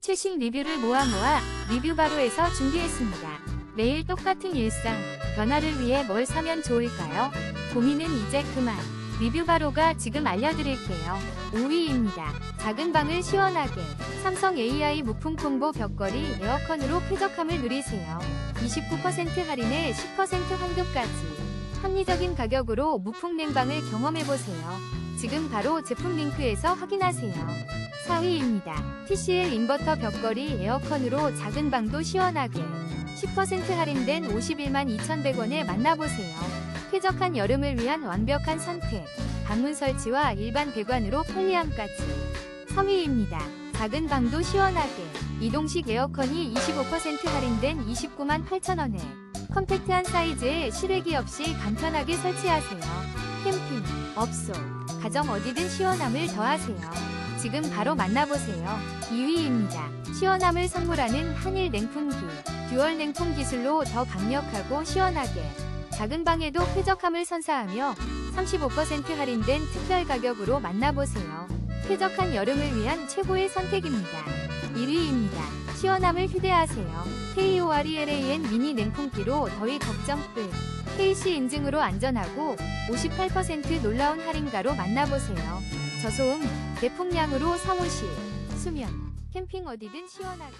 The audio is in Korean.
최신 리뷰를 모아 모아 리뷰 바로에서 준비했습니다. 매일 똑같은 일상, 변화를 위해 뭘 사면 좋을까요? 고민은 이제 그만. 리뷰 바로가 지금 알려드릴게요. 5위입니다. 작은 방을 시원하게. 삼성 AI 무풍 콤보 벽걸이 에어컨으로 쾌적함을 누리세요. 29% 할인에 10% 환급까지. 합리적인 가격으로 무풍 냉방을 경험해보세요. 지금 바로 제품 링크에서 확인하세요. 4위입니다. TCL 인버터 벽걸이 에어컨으로 작은 방도 시원하게 10% 할인된 51만 2,100원에 만나보세요. 쾌적한 여름을 위한 완벽한 선택. 방문 설치와 일반 배관으로 편리함까지. 3위입니다. 작은 방도 시원하게. 이동식 에어컨이 25% 할인된 29만 8천원에 컴팩트한 사이즈에 실외기 없이 간편하게 설치하세요. 캠핑, 업소, 가정 어디든 시원함을 더하세요. 지금 바로 만나보세요. 2위입니다. 시원함을 선물하는 한일 냉풍기. 듀얼 냉풍 기술로 더 강력하고 시원하게. 작은 방에도 쾌적함을 선사하며 35% 할인된 특별 가격으로 만나보세요. 쾌적한 여름을 위한 최고의 선택입니다. 1위입니다. 시원함을 휴대하세요. KORELAN 미니 냉풍기로 더위 걱정 끝. KC 인증으로 안전하고 58% 놀라운 할인가로 만나보세요. 저소음, 대풍량으로 사무실, 수면, 캠핑 어디든 시원하게.